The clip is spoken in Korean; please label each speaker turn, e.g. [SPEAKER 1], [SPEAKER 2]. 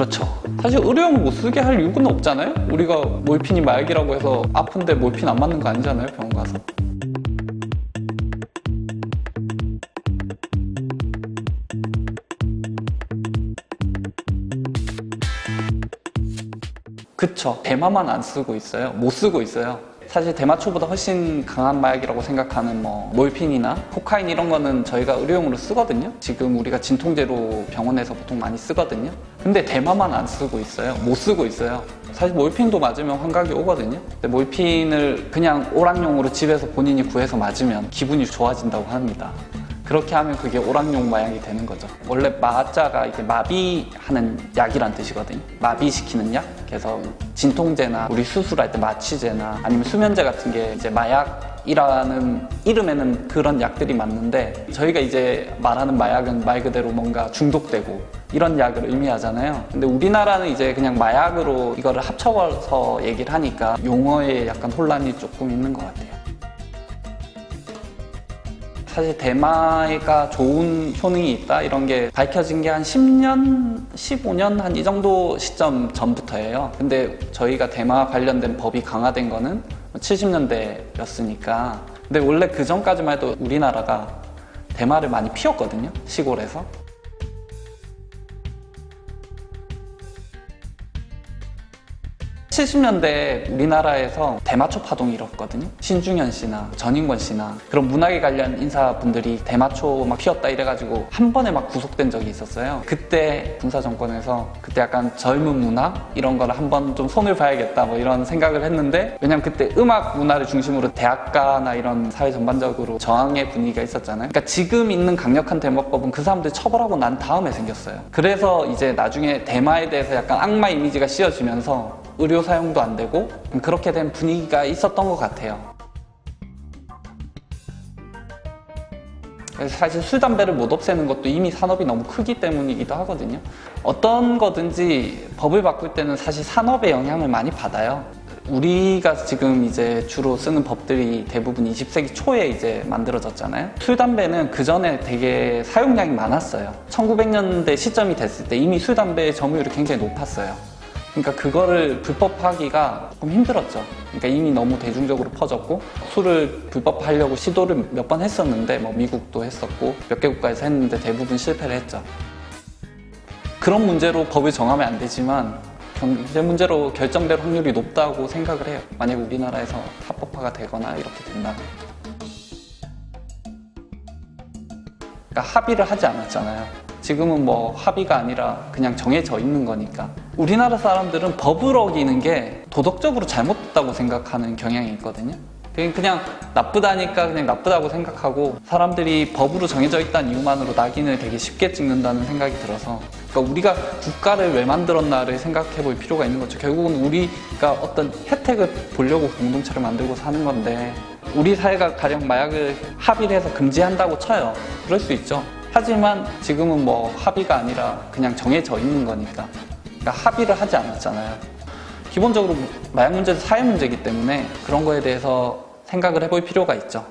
[SPEAKER 1] 그쵸. 사실 의료용을 못 쓰게 할 이유는 없잖아요? 우리가 몰핀이 마약이라고 해서 아픈데 몰핀 안 맞는 거 아니잖아요, 병원 가서. 그쵸. 대마만 안 쓰고 있어요. 못 쓰고 있어요. 사실 대마초보다 훨씬 강한 마약이라고 생각하는 뭐 몰핀이나 코카인 이런 거는 저희가 의료용으로 쓰거든요. 지금 우리가 진통제로 병원에서 보통 많이 쓰거든요. 근데 대마만 안 쓰고 있어요. 못 쓰고 있어요. 사실 몰핀도 맞으면 환각이 오거든요. 근데 몰핀을 그냥 오락용으로 집에서 본인이 구해서 맞으면 기분이 좋아진다고 합니다. 그렇게 하면 그게 오락용 마약이 되는 거죠. 원래 마자가 이제 마비하는 약이란 뜻이거든요. 마비시키는 약. 그래서 진통제나 우리 수술할 때 마취제나 아니면 수면제 같은 게 이제 마약이라는 이름에는 그런 약들이 맞는데 저희가 이제 말하는 마약은 말 그대로 뭔가 중독되고 이런 약을 의미하잖아요. 근데 우리나라는 이제 그냥 마약으로 이거를 합쳐서 얘기를 하니까 용어에 약간 혼란이 조금 있는 것 같아요. 사실 대마가 좋은 효능이 있다 이런 게 밝혀진 게 한 10년, 15년 한 이 정도 시점 전부터예요. 근데 저희가 대마 관련된 법이 강화된 거는 70년대였으니까. 근데 원래 그 전까지만 해도 우리나라가 대마를 많이 피웠거든요. 시골에서. 70년대 우리나라에서 대마초 파동이 일었거든요. 신중현 씨나 전인권 씨나 그런 문학에 관련 인사분들이 대마초 막 피웠다 이래가지고 한 번에 막 구속된 적이 있었어요. 그때 군사 정권에서 그때 약간 젊은 문학 이런 거를 한번 좀 손을 봐야겠다 뭐 이런 생각을 했는데 왜냐면 그때 음악 문화를 중심으로 대학가나 이런 사회 전반적으로 저항의 분위기가 있었잖아요. 그러니까 지금 있는 강력한 대마법은 그 사람들 처벌하고 난 다음에 생겼어요. 그래서 이제 나중에 대마에 대해서 약간 악마 이미지가 씌워지면서 의료 사용도 안 되고 그렇게 된 분위기가 있었던 것 같아요. 사실 술, 담배를 못 없애는 것도 이미 산업이 너무 크기 때문이기도 하거든요. 어떤 거든지 법을 바꿀 때는 사실 산업의 영향을 많이 받아요. 우리가 지금 이제 주로 쓰는 법들이 대부분 20세기 초에 이제 만들어졌잖아요. 술, 담배는 그 전에 되게 사용량이 많았어요. 1900년대 시점이 됐을 때 이미 술, 담배의 점유율이 굉장히 높았어요. 그러니까 그거를 불법하기가 좀 힘들었죠. 그러니까 이미 너무 대중적으로 퍼졌고 술을 불법화하려고 시도를 몇 번 했었는데 뭐 미국도 했었고 몇 개 국가에서 했는데 대부분 실패를 했죠. 그런 문제로 법을 정하면 안 되지만 경제 문제로 결정될 확률이 높다고 생각을 해요. 만약 우리나라에서 합법화가 되거나 이렇게 된다면. 그러니까 합의를 하지 않았잖아요. 지금은 뭐 합의가 아니라 그냥 정해져 있는 거니까. 우리나라 사람들은 법을 어기는 게 도덕적으로 잘못됐다고 생각하는 경향이 있거든요. 그냥 나쁘다니까 그냥 나쁘다고 생각하고 사람들이 법으로 정해져 있다는 이유만으로 낙인을 되게 쉽게 찍는다는 생각이 들어서 그러니까 우리가 국가를 왜 만들었나를 생각해 볼 필요가 있는 거죠. 결국은 우리가 어떤 혜택을 보려고 공동체를 만들고 사는 건데 우리 사회가 가령 마약을 합의를 해서 금지한다고 쳐요. 그럴 수 있죠. 하지만 지금은 뭐 합의가 아니라 그냥 정해져 있는 거니까 그러니까 합의를 하지 않았잖아요. 기본적으로 마약 문제도 사회 문제이기 때문에 그런 거에 대해서 생각을 해볼 필요가 있죠.